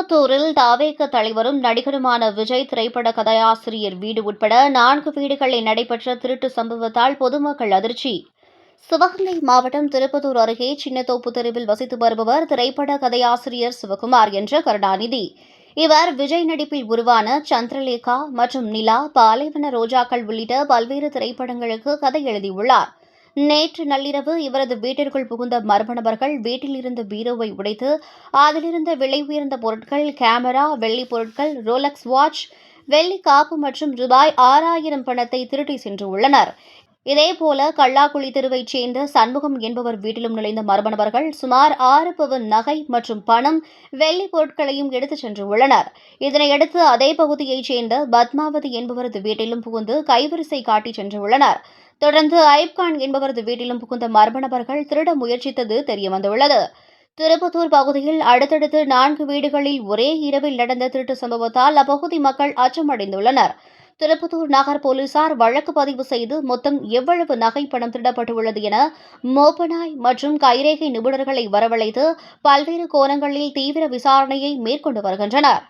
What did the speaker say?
திருப்பத்தூரில் தாவேக தலைவரும் நடிகருமான விஜய் திரைப்பட கதையாசிரியர் வீடு உட்பட நான்கு வீடுகளில் நடைபெற்ற திருட்டு சம்பவத்தால் பொதுமக்கள் அதிர்ச்சி. சிவகங்கை மாவட்டம் திருப்பத்தூர் அருகே சின்னத்தோப்பு தெருவில் வசித்து வருபவர் திரைப்பட கதையாசிரியர் சிவகுமார் என்ற கருணாநிதி. இவர் விஜய் நடிப்பில் உருவான சந்திரலேகா மற்றும் நிலா பாலைவன ரோஜாக்கள் உள்ளிட்ட பல்வேறு திரைப்படங்களுக்கு கதை எழுதியுள்ளார். நேற்று நள்ளிரவு இவரது வீட்டிற்குள் புகுந்த மர்ம நபர்கள் வீட்டில் இருந்த பீரோவை உடைத்து அதிலிருந்த விலை உயர்ந்த பொருட்கள் கேமரா வெள்ளி பொருட்கள் ரோலக்ஸ் வாட்ச் வெள்ளி காப்பு மற்றும் ரூபாய் ஆறாயிரம் பணத்தை திருட்டி சென்று உள்ளனர். இதேபோல கல்லாக்குழி தெருவைச் சேர்ந்த சண்முகம் என்பவர் வீட்டிலும் நுழைந்த மர்ம நபர்கள் சுமார் ஆறு பவன் நகை மற்றும் பணம் வெள்ளி பொருட்களையும் எடுத்துச் சென்று உள்ளனர். இதனையடுத்து அதே பகுதியைச் சேர்ந்த பத்மாவதி என்பவரது வீட்டிலும் புகுந்து கைவரிசை காட்டி சென்றுள்ளனர் தொடர்ந்து ஐப்கான் என்பவரது வீட்டிலும் புகுந்த மர்ம நபர்கள் திருட முயற்சித்தது தெரியவந்துள்ளது. திருப்பத்தூர் பகுதியில் அடுத்தடுத்து நான்கு வீடுகளில் ஒரே இரவில் நடந்த திருட்டு சம்பவத்தால் அப்பகுதி மக்கள் அச்சமடைந்துள்ளனர். திருப்பத்தூர் நகர் போலீசார் வழக்கு பதிவு செய்து மொத்தம் எவ்வளவு நகை பணம் திருடப்பட்டுள்ளது என மோப்பனாய் மற்றும் கைரேகை நிபுணர்களை வரவழைத்து பல்வேறு கோணங்களில் தீவிர விசாரணையை மேற்கொண்டு வருகின்றனர்.